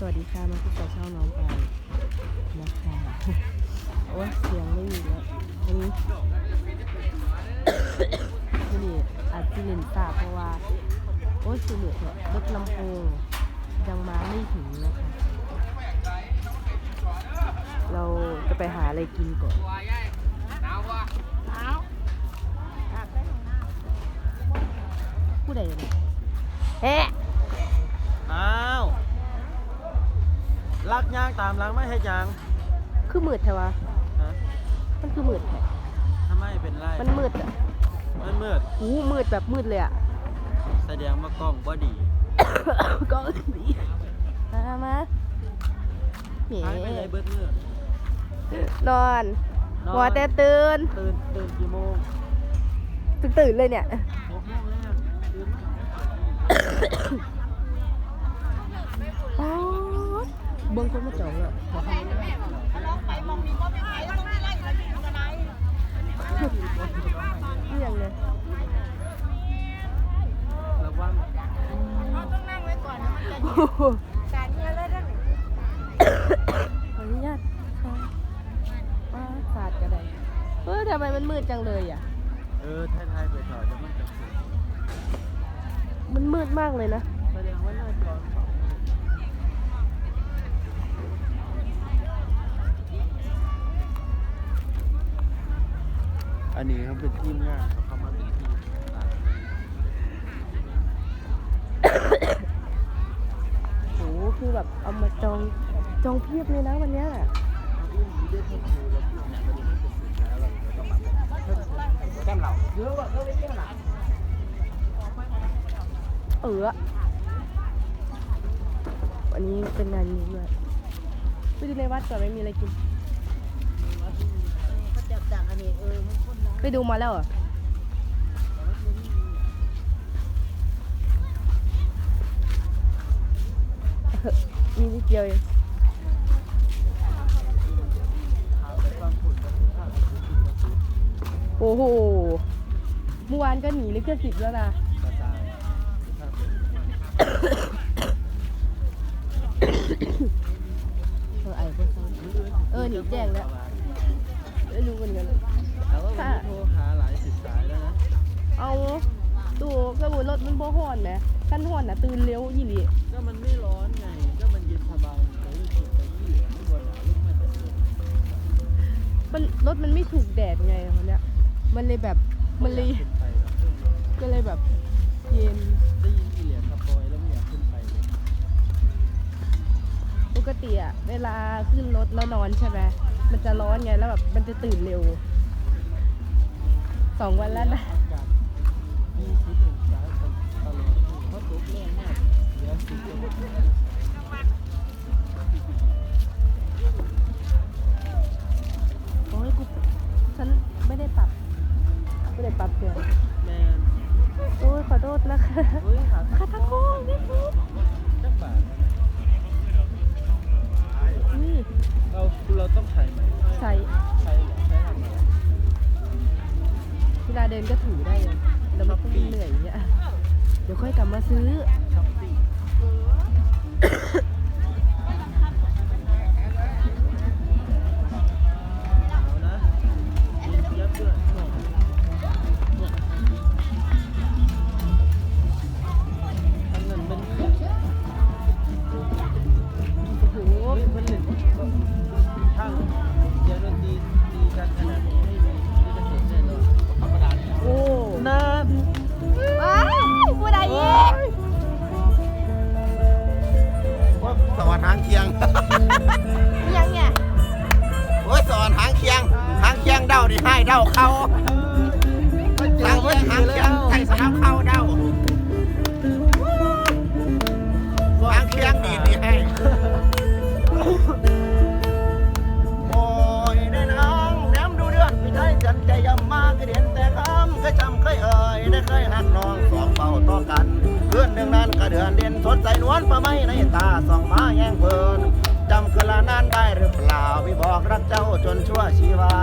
สวัสดีค่ะ มาพบกับช่องน้องไปนะคะโอ้เสียงไม่มีแล้ววันนี้วันนี้อาจจะเล่นตาเพราะว่า โอ้สิเหลือเนี่ยรถลำโพงยังมาไม่ถึงนะคะ เราจะไปหาอะไรกินก่อนผู้ใดเนี่ยเฮ้ ตามหลังไม่ให้จางคือมืดแท้วะฮะมันคือมืดแท้ทำไมเป็นไรมันมืดอะมันมืดหูมืดแบบมืดเลยอะ แสดงว่ากล้องบ่ดีก็ดีมามาเฮ้หายไปไหนเบิดมืดนอน นอนหัวแต่ตื่น ตื่นตื่นกี่โมงตื่นตื่นเลยเนี่ย หกโมงแล้วตื่นมาอ๋อ เบิ้งคนมาจองเลยขอคำนี้เรื่องเลยระวังโอ้โหขออนุญาตค่ะป้าศาสตร์ก็ได้เออทำไมมันมืดจังเลยอะ เออไทยๆไปถอดจะมันจะสุดมันมืดมากเลยนะแสดงว่าหน้าจอ อันนี้เขาเป็นทีมงานเขาเข้ามาเป็นทีมต่างโหคือแบบเอามาจองจองเพียบเลยนะวันเนี้ยแก้มเราเยอะว่ะเขาไม่แก้มเราเออวันนี้เป็นงานนี้ด้วยไปดูในวัดก่อนไม่มีอะไรกิน เขาจับจากอันนี้เออ ไปดูมาแล้วเหรอมีนิดเดียวเองโอ้โห เมื่อวานก็หนีลิขสิทธิ์แล้วนะเออไอ้พวกเขาเออหนีแจ้งแล้วไม่รู้เหมือนกัน แต่ว่าวันนี้โทรหาหลายสิบสายแล้วนะเอาดูกระบุรถมันบ่ฮ้อนนะกันฮ้อนน่ะตื่นเร็วยี่หลีก็มันไม่ร้อนไงก็มันเย็นสบายเลยรู้สึกไปที่เหลือข้างบนหาลูกมันจะเย็นมันรถมันไม่ถูกแดดไงวันเนี้ยมันเลยแบบมันเลยขึ้นไปแล้วเครื่องยนต์ก็เลยแบบเย็นได้ยินอีเหลียสปอยแล้วไม่อยากขึ้นไปเลยปกติอะเวลาขึ้นรถแล้วนอนใช่ไหมมันจะร้อนไงแล้วแบบมันจะตื่นเร็ว สองวันแล้วนะโอ้ยกูฉันไม่ได้ปรับ ไม่ได้ปรับเสียงแมนโอ้ยขอโทษนะคะ มาซื้อาเข้าทางเว้นหางเคียงใส่สนามเข้าเดาหางเคียงดีดีให้โอ้ยได้นางแหนมดูเดือนพี่ไทยจันใจยำมากก็เด่นแต่คำก็จำเคยเอ่ยได้เคยหักน้องสองเบาต่อกัน เพื่อนหนึ่งนั้นก็เดือนเด่นสดใสนวลประไม้ในตาสองมาแย่งเพลิน จำคนละนานได้หรือเปล่าพี่บอกรักเจ้าจนชั่วชีวา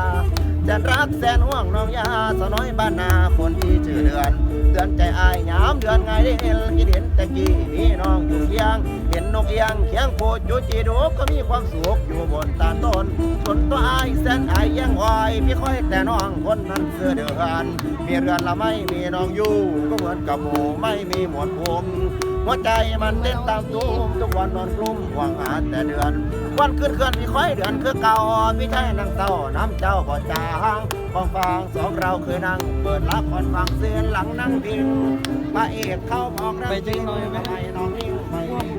จะรักแสนห่วงน้องยาสน้อยบ้านนาคนที่ชื่อเดือนเตือนใจอายยามเดือนไงได้เห็นคิดเห็นแต่กี้มีน้องอยู่เคียง เห็นนกเอียงเคียงโพจูจีดูก็มีความสุขอยู่บนตาต้นส่วนตัวอายแสนอายยังอ้อยพี่ค่อยแต่น้องคนนั้นเสื้อเดือนมีเรือนละไม่มีน้องอยู่ก็เหมือนกับหมูไม่มีหมวดผม หัวใจมันเต้นตามตูมทุกวันนอนกลุ้มหวังหาแต่เดือน วันขึ้นเคลื่อนพี่ค่อยเดือนคือเก่าพี่ใช่นางเต้าน้ำเจ้าบ่จางฟองฟางสองเราเคยนั่ง เปิดละครฟังเสียนหลังนั่งพิงพระเอกเข้าออกรังจริงหน่อยไหมน้องนิ่งไป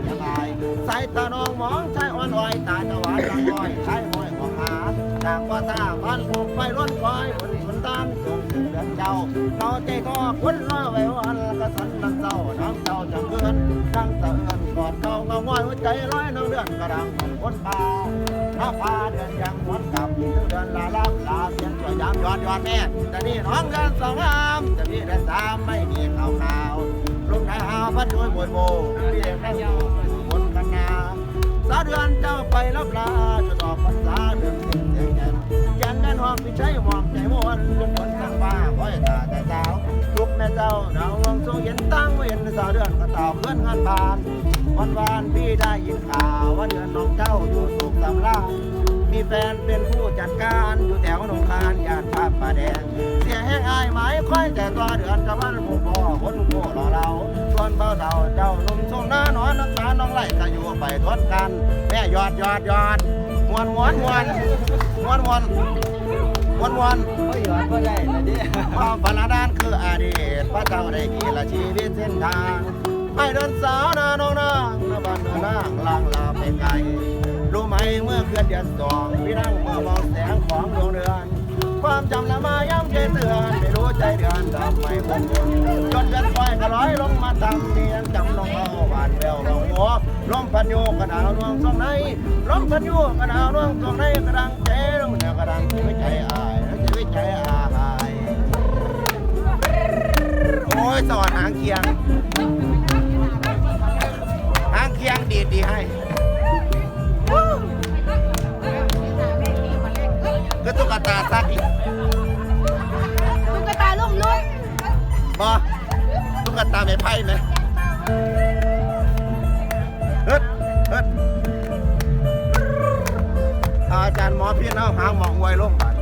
สบายสายตาน้องมองชายอ่อนอ้อยตาจะหวานลังอ้อยชายห้อยออ กหาจากว่าตาพันผูกไฟล้นคอยคนคนตามจงถึงเดือนเจ้าเราใจก็คนร้อไว้วันก็สันนังเจ้าน้ำเจ้าจังเกินดังเตือนกอดเก่าเงาง้อยหัวใจร้อยน้องเดือนกระดังของคนป่าหน้าพาเดือนยังหวนกลับถึงเดือนลาลับลาเพียงตัวยามยอดยอดแม่แต่นี่น้องเดือนสองงามจะมีแต่สามไม่มีข่าวข่าวลมหนาวพัดด้วยบวยโบเรียกได้อยู่บนกันนาสาเดือนเจ้าไปรับลาจะ นแน่นหอมพี่ใช้หมอกใจมวนจนคนสั่งว่าคอยตาแต่เจ้าทุกแม่เจ้าดาวลวงทรงเย็นตั้งเว้นสาวเดือนก็ต่อเคลื่อนงานผ่านวันวานพี่ได้ยินข่าวว่าเดือนน้องเจ้าอยู่สุขสำราญมีแฟนเป็นผู้จัดการอยู่แถวหนองคานย่านภาพป่าแดงเสียแห้งอายหมายค่อยแต่ตัวเดือนกับวันผู้พ่อคนผู้รอเราส่วนเบาเท่าเจ้านุ่มทรงหน้านอนน้ำตาน้องไหลก็อยู่ไปทนกัน แม่ยอดยอดยอดมวนมวนมวนมวนมวน วันมวนโอ้ยหยอดก็ได้นดิความฝันอดานคืออดีตพระเจ้าได้กี่ละชีวิตเส้นทางให้เดินสาวนาน้องนางนาบ้านนานางลางลาไปไกลรู้ไหมเมื่อเคลื่อนเดือนสองพี่นั่งเมื่อมองแสงของดวงเดือน ความจำละมาย้ำใจเตือนไม่รู้ใจเดือนทำไมคงวนจนเดือนคอยก็ร้อยลงมาตำเมียงจำน้องเอาหวานแววลงหัวลมพันโยกระดาวลวงทรงไหนลมพันโยกระดาวลวงทรงไหนกระดังเจ๊ลงเนี่ยกระดังชีวิตใจอา ใจอายโอ้ยสอนหางเคียง หางเคียงดีดดีให้ ก็ตุ๊กตาซักอีกตุ๊กตาลุ่มนุ่มบอตุ๊กตาไม่ไพ่ไหมเฮ็ดเฮ็ดอาจารย์หมอพี่เอาหางหมองไว้ลงบาด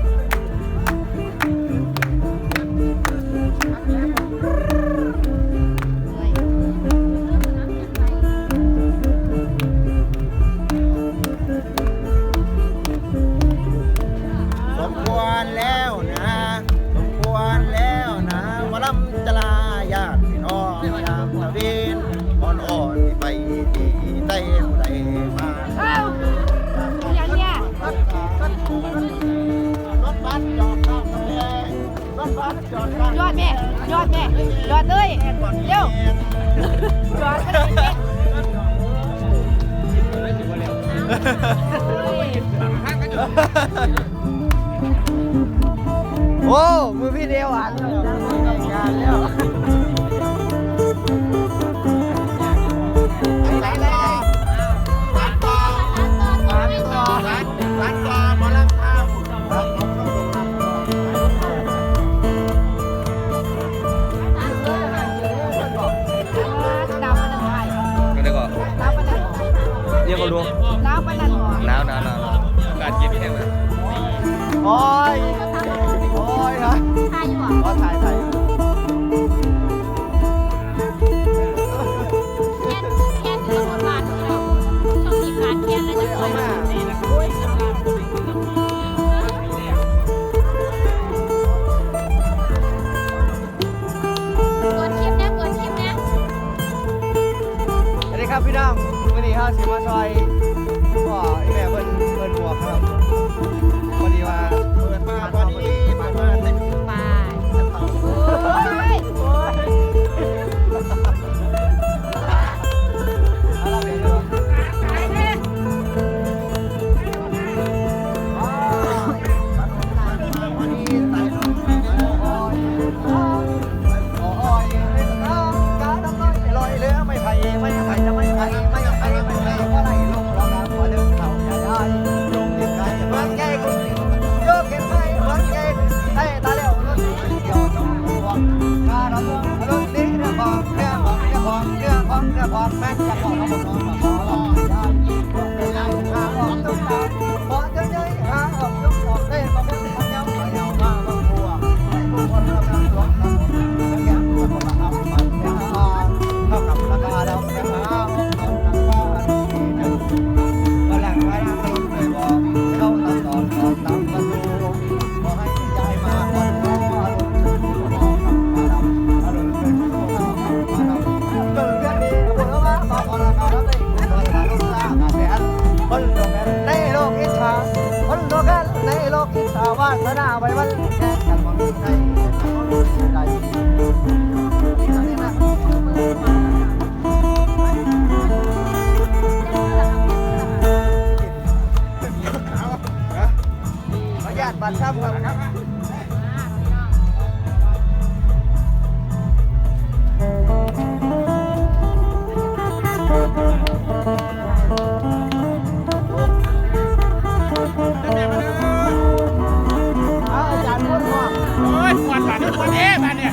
ยอดแม่ยอดแม่ยอดเลยเร็วยอดเลยแม่โอ้มือพี่เดียวอะงานแล้ว โอ้ยควันบาดนี่ควันเอ๊ะมาเนี่ย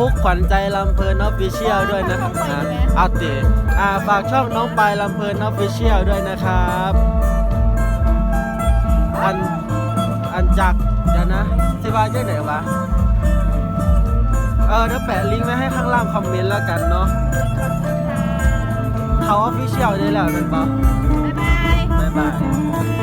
ช่องน้องฟุกขวัญใจลำเพลินออฟฟิเชียลด้วยนะครับนะเอาติอ่าฝากช่องน้องปลายลำเพลินออฟฟิเชียลด้วยนะครับ อันอันจักเดี๋ยวนะสิว่าเจ้าไหนวะเออเดี๋ยวแปะลิงก์ไว้ให้ข้างล่างคอมเมนต์แล้วกันเนาะเขาออฟฟิเชียลได้แล้วเป็นปะบ๊ายบายบ๊ายบาย